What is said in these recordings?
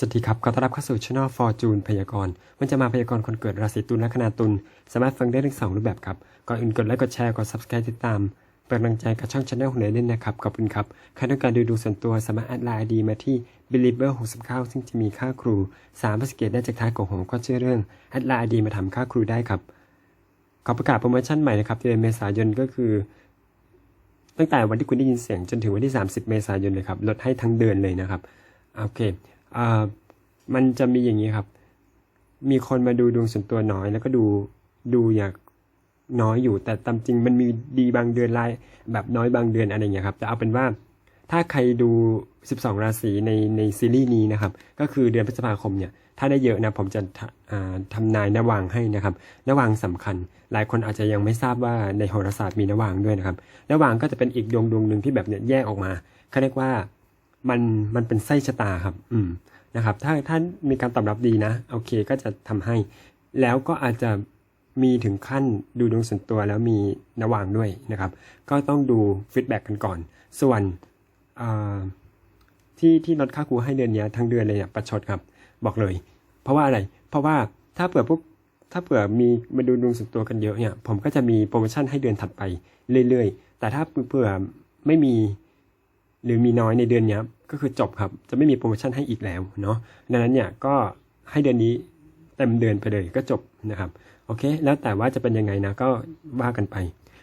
สวัสดีครับ ขอต้อนรับเข้าสู่ช่องฟอร์จูนพยากรณ์มันจะมาพยากรณ์คนเกิดราศีตุลและคณาตุล สามารถฟังได้ทั้งสองรูปแบบครับ ก่อนอื่นกดไลค์ กดแชร์ กด subscribe ติดตาม เป็นกำลังใจกับช่องช anel ของเนเน่นนะครับ ขอบคุณครับ ใครต้องการดูดูส่วนตัวสามารถแอดไลน์ดีมาที่ belieber 69ซึ่งจะมีค่าครู3ภาษาเกตได้จากท้ายของผมก็เชื่อเรื่องแอดไลน์ดีมาทำค่าครูได้ครับ ขอประกาศโปรโมชั่นใหม่นะครับเดือนเมษายนก็คือ ตั้งแต่วันที่คุณได้ยินเสียงจนถึงวันที่ 30 เมษายนเลยครับ ลดให้ทั้งเดือนเลยนะครับ โอเค อ่ามันจะมีอย่างนี้ครับ มีคนมาดูดวงส่วนตัวน้อย แล้วก็ดูดูอยากน้อยอยู่ แต่ตามจริงมันมีดีบางเดือนรายแบบน้อยบางเดือนอะไรอย่างเงี้ยครับแต่เอาเป็นว่าถ้าใครดู 12 ราศีในในซีรีส์นี้นะครับ ก็คือเดือนพฤษภาคมเนี่ย ถ้าได้เยอะนะผมจะทะอ่าทำนายนวางให้นะครับนวางสำคัญ หลายคนอาจจะยังไม่ทราบว่าในโหราศาสตร์มีนวางด้วยนะครับนวางก็จะเป็นอีกดวงดวงหนึ่งที่แบบเนี่ยแยกออกมาเขาเรียกว่า มันมันเป็นไส้ชะตาครับ อืมนะครับ ถ้าถ้านมีการตอบรับดีนะ โอเคก็จะทำให้ แล้วก็อาจจะมีถึงขั้นดูดวงส่วนตัวแล้วมีนวางด้วยนะครับ ก็ต้องดูฟีดแบ็กกันก่อน ส่วนที่ที่ลดค่าครูให้เดือนนี้ทั้งเดือนเลยเนี่ยประชดครับ บอกเลย เพราะว่าอะไร เพราะว่าถ้าเผื่อพวกถ้าเผื่อมีมาดูดวงส่วนตัวกันเยอะเนี่ย ผมก็จะมีโปรโมชั่นให้เดือนถัดไปเรื่อยๆ แต่ถ้าเผื่อไม่มี หรือมีน้อยในเดือนนี้ก็คือจบครับ จะไม่มีโปรโมชั่นให้อีกแล้วเนาะดังนั้นเนี่ยก็ให้เดือนนี้เต็มเดือนไปเลยก็จบนะครับโอเค แล้วแต่ว่าจะเป็นยังไงนะก็ว่ากันไป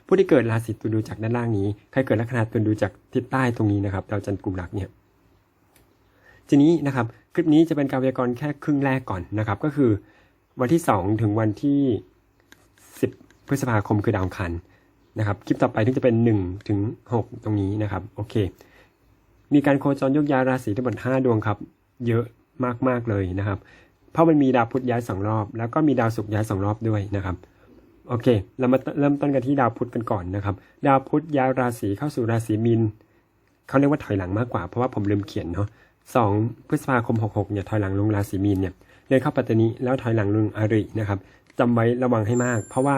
ผู้ที่เกิดราศีตุลดูจากด้านล่างนี้ใครเกิดลัคนาตุลดูจากทิศใต้ตรงนี้นะครับดาวจันทร์กลุ่มรักเนี่ยทีนี้นะครับคลิปนี้จะเป็นการพยากรณ์แค่ครึ่งแรกก่อนนะครับ ก็คือวันที่ 2 ถึงวันที่ 10 พฤษภาคมคือดาวอังคารนะครับ คลิปต่อไปที่จะเป็น 1 ถึง 6 ตรงนี้นะครับ โอเค มีการโคจรยกย้ายราศีทั้งหมด5ดวงครับ เยอะมากๆเลยนะครับ เพราะมันมีดาวพุธย้ายสองรอบ แล้วก็มีดาวศุกร์ย้ายสองรอบด้วยนะครับโอเค เรามาเริ่มต้นกันที่ดาวพุธกันก่อนนะครับ ดาวพุธย้ายราศีเข้าสู่ราศีมีนเขาเรียกว่าถอยหลังมากกว่าเพราะว่าผมลืมเขียนเนาะสองพฤษภาคม 66เนี่ยถอยหลังลงราศีมีนเนี่ยเดินเข้าปัตตานีแล้วถอยหลังลงอารินะครับจำไว้ระวังให้มาก เพราะว่า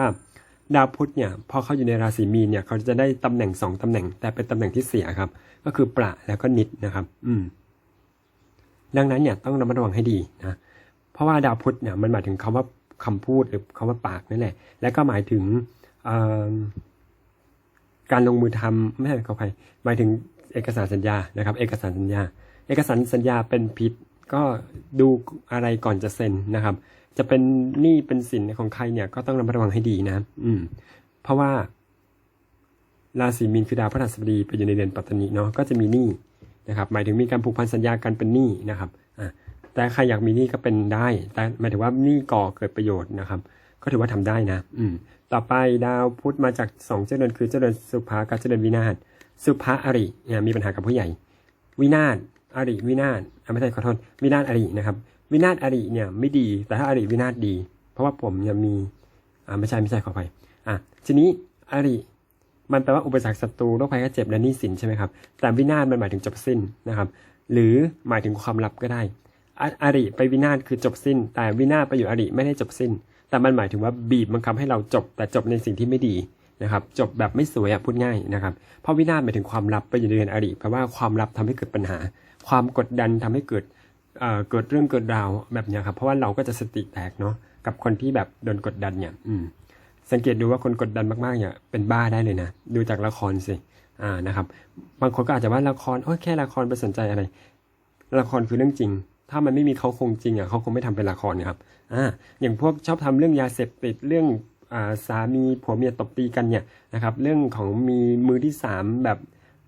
ดาวพุธเนี่ยพอเขาอยู่ในราศีมีนเนี่ยเขาจะได้ตำแหน่งสองตำแหน่ง แต่เป็นตำแหน่งที่เสียครับ ก็คือประแล้วก็นิดนะครับ อืม ดังนั้นเนี่ยต้องระมัดระวังให้ดีนะเพราะว่าดาวพุธเนี่ยมันหมายถึงคำว่าคำพูดหรือคำว่าปากนั่นแหละ และก็หมายถึงการลงมือทำไม่ใช่ขออภัยหมายถึงเอกสารสัญญานะครับ เอกสารสัญญา เอกสารสัญญาเป็นพิษก็ดูอะไรก่อนจะเซ็นนะครับ จะเป็นหนี้เป็นสินของใครเนี่ยก็ต้องระมัดระวังให้ดีนะ อืม เพราะว่า ราศีมีนคือดาวพฤหัสบดีไปอยู่ในเดือนปัตตานีเนาะก็จะมีหนี้นะครับ หมายถึงมีการผูกพันสัญญากันเป็นหนี้นะครับอะแต่ใครอยากมีหนี้ก็เป็นได้ แต่หมายถึงว่าหนี้ก่อเกิดประโยชน์นะครับ ก็ถือว่าทำได้นะ อืม ต่อไปดาวพุธมาจากสองเจ้าเดือนคือเจ้าเดือนสุภากับเจ้าเดือนวินาศสุภาอริเนี่ยมีปัญหากับผู้ใหญ่ วินาศอริวินาศอะไม่ใช่ขอโทษวินาศอรินะครับ วินาศอริเนี่ยไม่ดี แต่ถ้าอริวินาศดี เพราะว่าผมยังมีอ่าไม่ใช่ไม่ใช่ขอไปอะทีนี้อริมันแปลว่าอุปสรรคศัตรูโรคภัยไข้เจ็บและหนี้สินใช่ไหมครับแต่วินาศมันหมายถึงจบสิ้นนะครับหรือหมายถึงความลับก็ได้อริไปวินาศคือจบสิ้น แต่วินาศไปอยู่อริไม่ได้จบสิ้น แต่มันหมายถึงว่าบีบบังคับให้เราจบ แต่จบในสิ่งที่ไม่ดีนะครับ จบแบบไม่สวยอะพูดง่ายนะครับเพราะวินาศหมายถึงความลับไปอยู่ในเดือนอริแปลว่าความลับทำให้เกิดปัญหา ความกดดันทำให้เกิด เกิดเรื่องเกิดราวแบบเนี้ยครับ เพราะว่าเราก็จะสติแตกเนาะกับคนที่แบบโดนกดดันเนี่ย อืม สังเกตดูว่าคนกดดันมากๆเนี่ย เป็นบ้าได้เลยนะดูจากละครสิอ่านะครับ บางคนก็อาจจะว่าละครโอ้ยแค่ละครไปสนใจอะไร ละครคือเรื่องจริง ถ้ามันไม่มีเขาคงจริงอะเขาคงไม่ทำเป็นละครนะครับอ่าอย่างพวกชอบทำเรื่องยาเสพติดเรื่องอ่าสามีผัวเมียตบตีกันเนี่ยนะครับ เรื่องของมีมือที่สามแบบ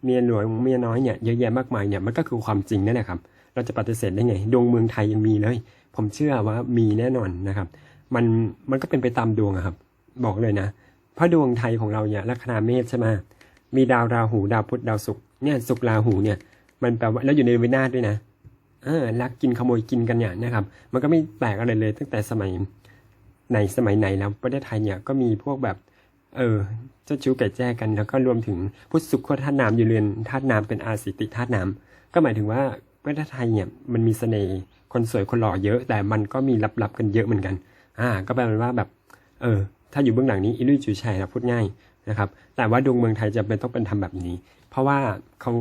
เมียหลวงเมียน้อยเนี่ยเยอะแยะมากมายเนี่ยมันก็คือความจริงนั่นแหละครับ เราจะปฏิเสธได้ไง ดวงเมืองไทยยังมีเลย ผมเชื่อว่ามีแน่นอนนะครับ มันมันก็เป็นไปตามดวงครับ บอกเลยนะเพราะดวงไทยของเราเนี่ยลัคนาเมษใช่ไหมมีดาวราหูดาวพุธดาวศุกร์เนี่ยศุกร์ราหูเนี่ย มันแปลว่าแล้วอยู่ในวินาศด้วยนะเออลักกินขโมยกินกันเนี่ยนะครับ มันก็ไม่แปลกอะไรเลย ตั้งแต่สมัยในสมัยไหนแล้วประเทศไทยเนี่ยก็มีพวกแบบ เออเจ้าชู้ไก่แจ้กันแล้วก็รวมถึงพุทธสุขธาตุน้ำอยู่เรือนธาตุน้ำเป็นอาสิติธาตุน้ำก็หมายถึงว่า ประเทศไทยเนี่ยมันมีเสน่ห์คนสวยคนหล่อเยอะ แต่มันก็มีลับๆกันเยอะเหมือนกัน อ่า ก็แปลว่าแบบ เออ ถ้าอยู่เบื้องหลังนี้อิลุยจูชัยนะพูดง่ายนะครับ แต่ว่าดวงเมืองไทยจะเป็นต้องเป็นทำแบบนี้ เพราะว่าเขา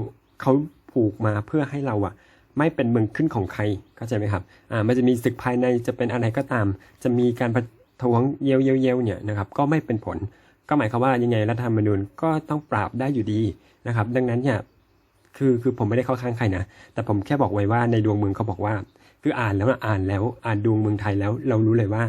เขาผูกมาเพื่อให้เราอะไม่เป็นเมืองขึ้นของใครเข้าใจไหมครับ อ่า มันจะมีศึกภายในจะเป็นอะไรก็ตาม จะมีการประท้วงเยยวเยวเยยวเนี่ยนะครับ ก็ไม่เป็นผล ก็หมายความว่ายังไงรัฐธรรมนูญก็ต้องปราบได้อยู่ดีนะครับ ดังนั้นเนี่ย คือคือผมไม่ได้เข้าข้างใครนะ แต่ผมแค่บอกไว้ว่าในดวงเมืองเขาบอกว่า คืออ่านแล้วอ่านแล้วอ่านดวงเมืองไทยแล้ว เรารู้เลยว่า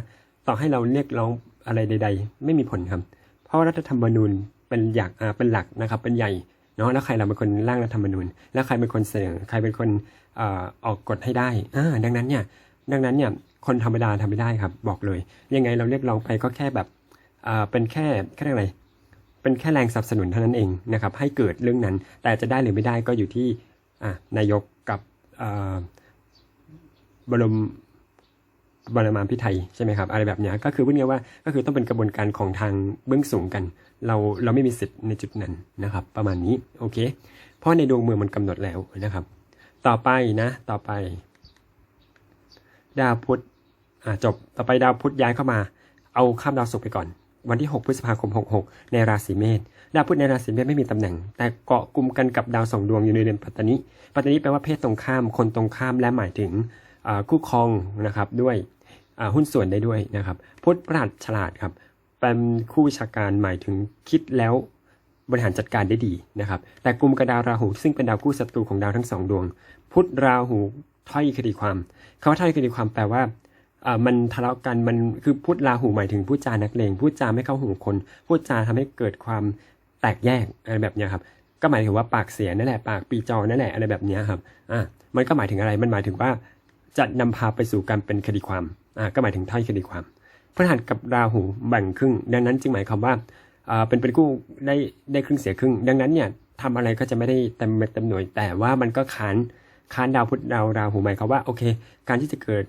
ต่อให้เราเรียกร้องอะไรใด ๆ ไม่มีผลครับ เพราะรัฐธรรมนูญเป็นอยากอ่าเป็นหลักนะครับ เป็นใหญ่เนาะแล้วใครเราเป็นคนร่างรัฐธรรมนูญ แล้วใครเป็นคนเสนอใครเป็นคนอ่ออกกฎให้ได้อ่าดังนั้นเนี่ยดังนั้นเนี่ยคนธรรมดาทำไม่ได้ครับ บอกเลย ยังไงเราเรียกร้องไปก็แค่แบบอ่าเป็นแค่แค่เรียกอะไร เป็นแค่แรงสนับสนุนเท่านั้นเองนะครับให้เกิดเรื่องนั้น แต่จะได้หรือไม่ได้ก็อยู่ที่นายกกับบรมบรมาพิไทยใช่ไหมครับอะไรแบบนี้ก็คือพูดง่ายว่าก็คือต้องเป็นกระบวนการของทางเบื้องสูงกัน เราเราไม่มีสิทธิ์ในจุดนั้นนะครับ ประมาณนี้โอเค เพราะในดวงเมืองมันกำหนดแล้วนะครับ ต่อไปนะ ต่อไป ดาวพุธอ่าจบต่อไปดาวพุธย้ายเข้ามา เอาข้ามดาวศุกร์ไปก่อน วันที่ 6 พฤษภาคม 66 ในราศีเมษดาวพุธในราศีเมษไม่มีตำแหน่ง แต่เกาะกลุ่มกันกับดาวสองดวงอยู่ในเดือนปัตตานิปัตตานิแปลว่าเพศตรงข้ามคนตรงข้ามและหมายถึงคู่ครองนะครับด้วยหุ้นส่วนได้ด้วยนะครับพุทธประหลาดฉลาดครับเป็นคู่ชาการหมายถึงคิดแล้วบริหารจัดการได้ดีนะครับแต่กลุ่มกับดาวราหูซึ่งเป็นดาวคู่ศัตรูของดาวทั้งสองดวง พุทธราหูถ้อยคดีความคำว่าถ้อยคดีความแปลว่า อ่ามันทะเลาะกันมันคือพูดลาหูหมายถึงพูดจานักเลงพูดจาไม่เข้าหูคนพูดจาทำให้เกิดความแตกแยกอะไรแบบนี้ครับ ก็หมายถึงว่าปากเสียนั่นแหละปากปีจอนั่นแหละอะไรแบบนี้ครับอ่ามันก็หมายถึงอะไรมันหมายถึงว่าจะนำพาไปสู่การเป็นคดีความอ่าก็หมายถึงถ้อยคดีความพฤหัสกับราหูแบ่งครึ่ง ดังนั้นจึงหมายความว่าอ่าเป็นเป็นกู้ได้ได้ครึ่งเสียครึ่ง ดังนั้นเนี่ยทำอะไรก็จะไม่ได้เต็มเม็ดเต็มหน่วยแต่ว่ามันก็ค้านค้านดาวพุธดาวราหูหมายความว่าโอเค การที่จะเกิด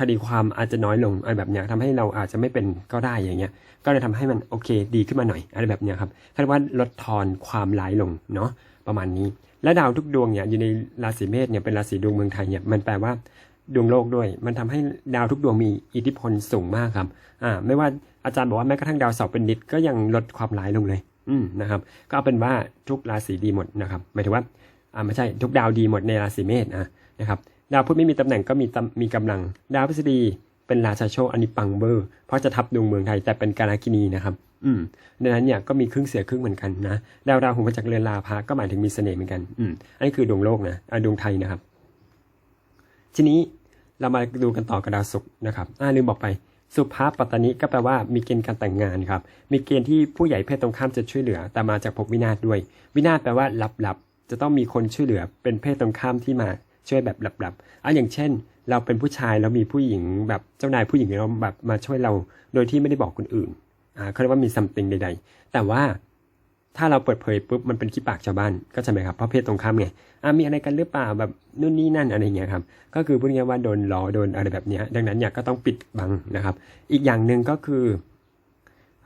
คดีความอาจจะน้อยลงอะไรแบบเนี้ยทำให้เราอาจจะไม่เป็นก็ได้อย่างเงี้ย ก็เลยทำให้มันโอเคดีขึ้นมาหน่อยอะไรแบบเนี้ยครับเขาเรียกว่าลดทอนความร้ายลงเนาะประมาณนี้ และดาวทุกดวงเนี่ยอยู่ในราศีเมษเนี่ยเป็นราศีดวงเมืองไทยเนี่ยมันแปลว่าดวงโลกด้วย มันทำให้ดาวทุกดวงมีอิทธิพลสูงมากครับอ่าไม่ว่าอาจารย์บอกว่าแม้กระทั่งดาวเสาร์เป็นนิดก็ยังลดความร้ายลงเลย อืมนะครับ ก็เอาเป็นว่าทุกราศีดีหมดนะครับหมายถึงว่าอ่าไม่ใช่ทุกดาวดีหมดในราศีเมษนะนะครับ ดาวพุธไม่มีตำแหน่งก็มีมีกำลัง ดาวพฤษฎีเป็นราชาโชคอันนี้ปังเบอร์ เพราะจะทับดวงเมืองไทยแต่เป็นการากินีนะครับ อืมดังนั้นเนี่ยก็มีครึ่งเสียครึ่งเหมือนกันนะ ดาวราหูมาจากเรือนลาภะก็หมายถึงมีเสน่ห์เหมือนกัน อืมอันนี้คือดวงโลกนะอ่าดวงไทยนะครับ ทีนี้เรามาดูกันต่อกับดาวศุกร์นะครับ อ่าลืมบอกไป สุภาพปัตตานิก็แปลว่ามีเกณฑ์การแต่งงานครับ มีเกณฑ์ที่ผู้ใหญ่เพศตรงข้ามจะช่วยเหลือ แต่มาจากภพวินาศด้วย วินาศแปลว่าลับๆ จะต้องมีคนช่วยเหลือ เป็นเพศตรงข้ามที่มา ช่วยแบบหลับๆอะอย่างเช่น เราเป็นผู้ชายแล้วมีผู้หญิงแบบเจ้านายผู้หญิงเราแบบมาช่วยเราโดยที่ไม่ได้บอกคนอื่นอ่าเขาเรียกว่ามีซัมติงใด ๆ แต่ว่าถ้าเราเปิดเผยปุ๊บมันเป็นขี้ปากชาวบ้านก็ใช่ไหมครับเพราะเพศตรงข้ามไงอะมีอะไรกันหรือเปล่าแบบนู่นนี่นั่นอะไรเงี้ยครับก็คือพูดง่ายว่าโดนล้อโดนอะไรแบบเนี้ยดังนั้นเนี่ยก็ต้องปิดบังนะครับ อีกอย่างหนึ่งก็คือ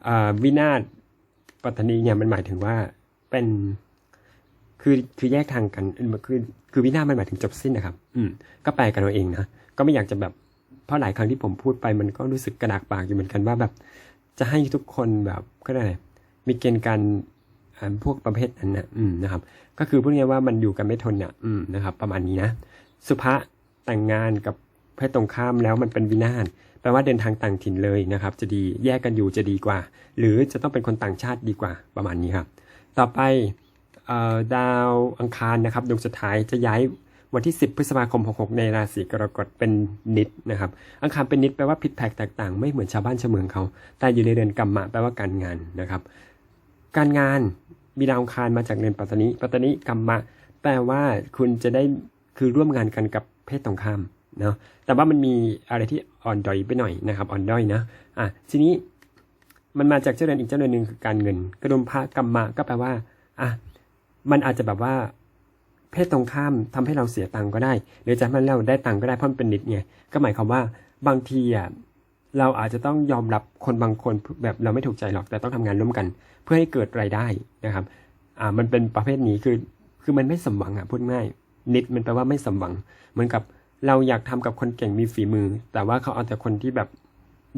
อ่าวินาศปัตตานีเนี่ยมันหมายถึงว่าเป็น คือคือแยกทางกันคือคือวินาศมันหมายถึงจบสิ้นนะครับ อืม ก็แปลกันเอาเองนะก็ไม่อยากจะแบบเพราะหลายครั้งที่ผมพูดไปมันก็รู้สึกกระดากปากอยู่เหมือนกันว่าแบบ จะให้ทุกคนแบบก็ได้อะไรมีเกณฑ์การอ่าพวกประเภทนั้นนะอืมนะครับ ก็คือพูดง่ายๆว่ามันอยู่กันไม่ทนเนี่ยอืมนะครับ ประมาณนี้นะสุภะแต่งงานกับเพศตรงข้ามแล้วมันเป็นวินาศแปลว่าเดินทางต่างถิ่นเลยนะครับ จะดีแยกกันอยู่จะดีกว่า หรือจะต้องเป็นคนต่างชาติดีกว่าประมาณนี้ครับ ต่อไปเอ่อ ดาวอังคารนะครับดวงสุดท้ายจะย้ายวันที่ 10 พฤษภาคม 66 ในราศีกรกฎเป็นนิดนะครับ อังคารเป็นนิดแปลว่าผิดแผกแตกต่างไม่เหมือนชาวบ้านชาวเมืองเขา แต่อยู่ในเรือนกรรมะแปลว่าการงานนะครับ การงานมีดาวอังคารมาจากเรือนปัตตานิปัตตานิกรรมะ แปลว่าคุณจะได้คือร่วมงานกันกับเพศตรงข้ามเนาะแต่ว่ามันมีอะไรที่อ่อนด้อยไปหน่อยนะครับ อ่อนด้อยนะอะทีนี้มันมาจากเจ้าเรือนอีกเจ้าเรือนหนึ่งคือการเงิน กระดุมพระกรรมะก็แปลว่าอะ มันอาจจะแบบว่า เพศตรงข้ามทำให้เราเสียตังก็ได้ หรือจะทำให้เราได้ตังก็ได้เพราะมันเป็นนิดไงก็หมายความว่าบางทีอะเราอาจจะต้องยอมรับคนบางคนแบบเราไม่ถูกใจหรอกแต่ต้องทำงานร่วมกัน เพื่อให้เกิดรายได้นะครับ อ่ามันเป็นประเภทนี้คือคือมันไม่สมหวังอะพูดง่ายนิดมันแปลว่าไม่สมหวัง เหมือนกับเราอยากทำกับคนเก่งมีฝีมือ แต่ว่าเขาเอาแต่คนที่แบบ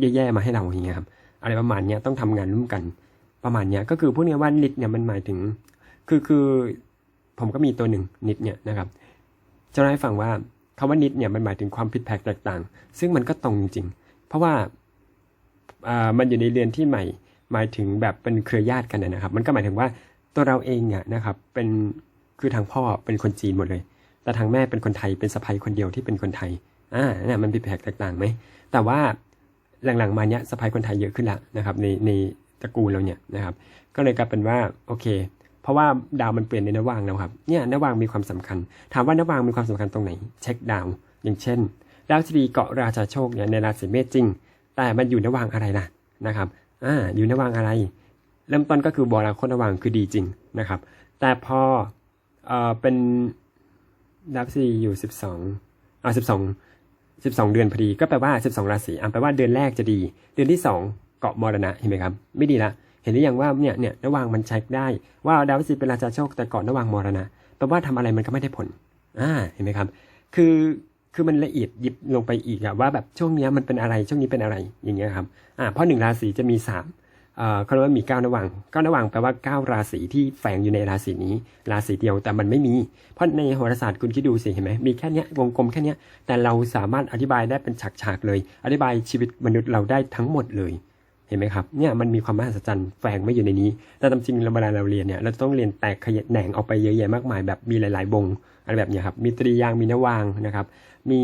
แย่ๆมาให้เราอย่างเงี้ยครับอะไรประมาณเนี้ยต้องทำงานร่วมกัน ประมาณเนี้ยก็คือพูดง่ายว่านิดเนี่ยมันหมายถึง คือคือผมก็มีตัวหนึ่งนิดเนี่ยนะครับจะเล่าให้ฟังว่าคำว่านิดเนี่ยมันหมายถึงความผิดแผกแตกต่าง ซึ่งมันก็ตรงจริง เพราะว่าอ่ามันอยู่ในเรือนที่ใหม่ หมายถึงแบบเป็นเครือญาติกันนะครับ มันก็หมายถึงว่าตัวเราเองเนี่ยนะครับเป็นคือทางพ่อเป็นคนจีนหมดเลย แต่ทางแม่เป็นคนไทยเป็นสะใภ้คนเดียวที่เป็นคนไทยอ่าเนี่ยมันผิดแผกแตกต่างไหมแต่ว่าหลังๆมาเนี้ยสะใภ้คนไทยเยอะขึ้นละนะครับในในตระกูลเราเนี่ยนะครับ ก็เลยกลายเป็นว่าโอเค เพราะว่าดาวมันเปลี่ยนในนวางแล้วครับเนี่ยนวางมีความสำคัญ ถามว่านวางมีความสำคัญตรงไหน เช็คดาว อย่างเช่นดาวทีเกาะราชาโชคเนี่ยในราศีเมษจริง แต่มันอยู่นวางอะไรล่ะนะครับอ่าอยู่นวางอะไร เริ่มต้นก็คือบอราโคตนวางคือดีจริงนะครับ แต่พอเอ่อเป็นดาวที่ดีอยู่สิบสองอ่าสิบสองสิบสองเดือนพอดีก็แปลว่าสิบสองราศีอะแปลว่าเดือนแรกจะดี เดือนที่สองเกาะมรณะเห็นไหมครับ ไม่ดีละ เห็นหรือยังว่าเนี่ยเนี่ยระหว่างมันเช็คได้ ว่าดาวพฤหัสเป็นราชาโชคแต่ก่อนระหว่างมรณะแปลว่าทำอะไรมันก็ไม่ได้ผลอ่าเห็นไหมครับ คือคือมันละเอียดยิบลงไปอีกอะว่าแบบช่วงเนี้ยมันเป็นอะไรช่วงนี้เป็นอะไรอย่างเงี้ยครับอ่าเพราะหนึ่งราศีจะมีสามเอ่อเขาเรียกว่ามีเก้าระหว่างเก้าระหว่างแปลว่าเก้าราศีที่แฝงอยู่ในราศีนี้ ราศีเดียวแต่มันไม่มี เพราะในโหราศาสตร์คุณคิดดูสิเห็นไหมมีแค่เนี้ยวงกลมแค่เนี้ยแต่เราสามารถอธิบายได้เป็นฉากๆเลย อธิบายชีวิตมนุษย์เราได้ทั้งหมดเลย เห็นไหมครับเนี่ยมันมีความมหัศจรรย์แฝงไม่อยู่ในนี้ แต่ตามจริงเราเวลาเราเรียนเนี่ยเราจะต้องเรียนแตกขยะแหน่งออกไปเยอะแยะมากมายแบบมีหลาย ๆ วงอะไรแบบนี้ครับมีตรียางมีนวางนะครับมี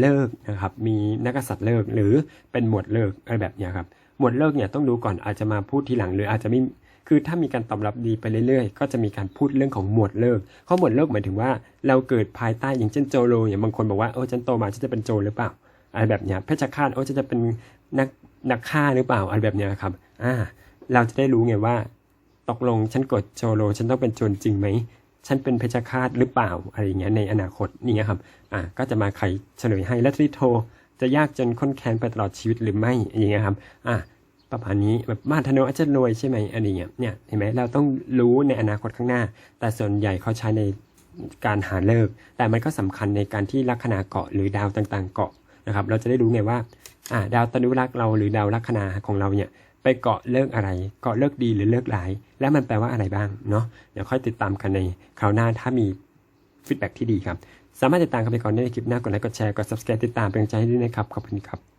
เลิกนะครับมีนักษัตริย์เลิกหรือเป็นหมวดเลิกอะไรแบบนี้ครับหมวดเลิกเนี่ยต้องดูก่อนอาจจะมาพูดทีหลังหรืออาจจะไม่คือถ้ามีการตอบรับดีไปเรื่อยๆ ก็จะมีการพูดเรื่องของหมวดเลิกข้อหมวดเลิกหมายถึงว่าเราเกิดภายใต้อย่างเช่นโจโลอย่างบางคนบอกว่าเออฉันโตมาฉันจะเป็นโจรหรือเปล่าอะไรแบบนี้เพชฌฆาตโอ้ฉันจะเป็นนัก นักฆ่าหรือเปล่าอะไรแบบเนี้ยครับ อ่า เราจะได้รู้ไงว่า ตกลงฉันกดโจโล ฉันต้องเป็นโจรจริงไหม ฉันเป็นเพชฌฆาตหรือเปล่าอะไรอย่างเงี้ยในอนาคตนี่ครับ อ่า ก็จะมาไขเฉลยให้และทริโท จะยากจนค้นแค้นไปตลอดชีวิตหรือไม่อย่างเงี้ยครับ อ่าประมาณนี้แบบมาธโนอาจจะรวยใช่ไหมอันนี้เนี่ยเนี่ยเห็นไหมเราต้องรู้ในอนาคตข้างหน้า แต่ส่วนใหญ่เขาใช้ในการหาเลิก แต่มันก็สำคัญในการที่ลัคนาเกาะหรือดาวต่างๆเกาะนะครับ เราจะได้รู้ไงว่า อ่าดาวตนุรักษ์เราหรือดาวลัคนาของเราเนี่ยไปเกาะเลิกอะไร เกาะเลิกดีหรือเลิกหลาย และมันแปลว่าอะไรบ้างเนาะเดี๋ยวค่อยติดตามกันในคราวหน้าถ้ามีฟีดแบ็ที่ดีครับ สามารถติดตามกันไปก่อนได้ในคลิปหน้ากดไลค์กดแชร์กด subscribe ติดตามเป็นกำลังใจให้ด้วยนะครับขอบคุณครับ